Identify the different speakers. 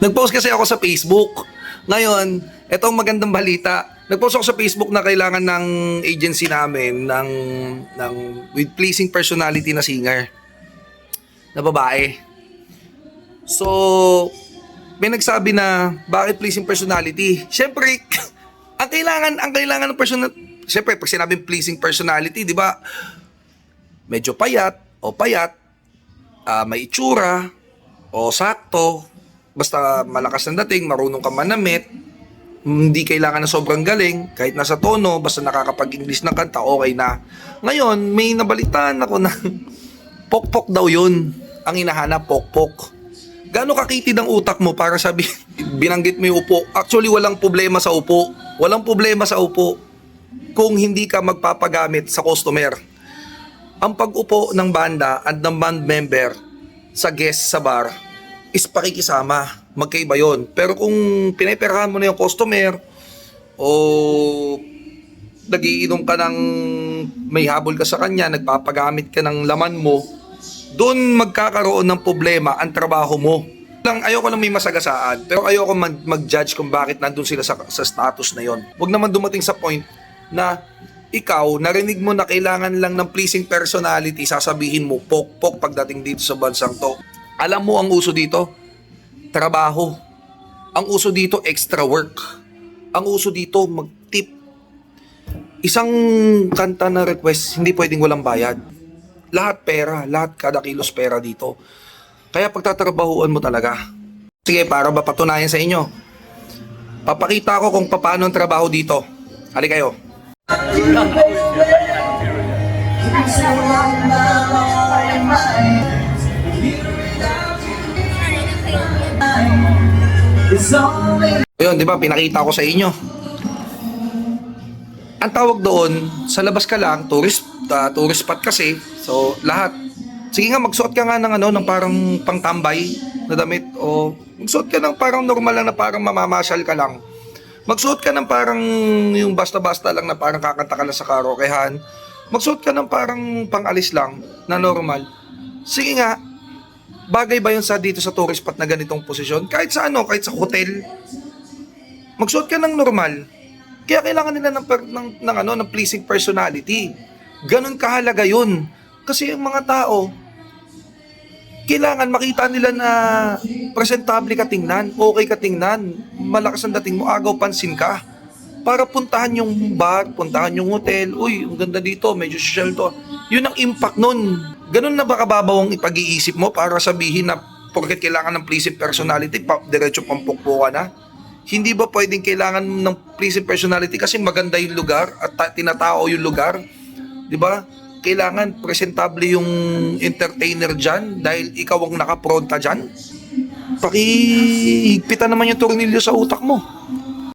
Speaker 1: Nag-post kasi ako sa Facebook. Ngayon, etong magandang balita. Nag-post ako sa Facebook na kailangan ng agency namin ng, ng with pleasing personality na singer. Na babae. So, may nagsabi na bakit pleasing personality? Siyempre, ang kailangan ang kailangan ng personal Siyempre, pag sinabing pleasing personality, di ba? Medyo payat o payat, ah, may itsura o sakto, basta malakas ng dating, marunong ka manamit, hindi kailangan na sobrang galing, kahit nasa tono, basta nakakapag-English ng kanta, okay na. Ngayon, may nabalitaan ako na pokpok daw yun. Ang hinahanap, pokpok. Gaano kakitid ang utak mo para sabi, binanggit mo yung upo. Actually, walang problema sa upo. Walang problema sa upo kung hindi ka magpapagamit sa customer. Ang pag-upo ng banda at ng band member sa guest sa bar is pakikisama. Magkaiba yon. Pero kung pinaperahan mo na yung customer o nagiinom ka ng may habol ka sa kanya, nagpapagamit ka ng laman mo, doon magkakaroon ng problema ang trabaho mo. Lang, ayoko lang may masagasaan, pero ayoko mag- mag-judge kung bakit nandun sila sa, sa status na yon. Huwag naman dumating sa point na ikaw, narinig mo na kailangan lang ng pleasing personality, sasabihin mo, pok-pok pagdating dito sa bansang to. Alam mo ang uso dito? Trabaho. Ang uso dito, extra work. Ang uso dito, mag-tip. Isang kanta na request, hindi pwedeng walang bayad. Lahat pera, lahat kada kilos pera dito. Kaya pagtatrabahuan mo talaga. Sige, para mapatunayan sa inyo. Papakita ko kung paano ang trabaho dito. Hali kayo. Ayun, di ba, pinakita ko sa inyo. Ang tawag doon, sa labas ka lang, tourist, ah, tourist spot kasi. So, lahat. Sige nga, magsuot ka nga ng ano, ng parang pangtambay na damit. O, magsuot ka ng parang normal lang na parang mamamasyal ka lang. Magsuot ka ng parang yung basta-basta lang na parang kakanta ka lang sa karaokehan. Magsuot ka ng parang pangalis lang na normal. Sige nga, bagay ba yun sa dito sa tourist spot na ganitong posisyon? Kahit sa ano, kahit sa hotel, magsuot ka ng normal. Kaya kailangan nila ng, per- ng, ng, ano, ng pleasing personality. Ganon kahalaga yun. Kasi yung mga tao, kailangan makita nila na presentable ka tingnan, okay ka tingnan, malakas ang dating mo, agaw pansin ka. Para puntahan yung bar, puntahan yung hotel, uy, ang ganda dito, medyo social to. Yun ang impact nun. Ganun na ba kababaw ang ipag-iisip mo para sabihin na porket kailangan ng pleasing personality, pa, diretso pampukpo ka na? Hindi ba pwedeng kailangan ng pleasing personality kasi maganda yung lugar at ta- tinatao yung lugar? 'Di ba? Kailangan presentable yung entertainer dyan dahil ikaw ang nakapronta dyan. Pakihigpitan naman yung tornilyo sa utak mo.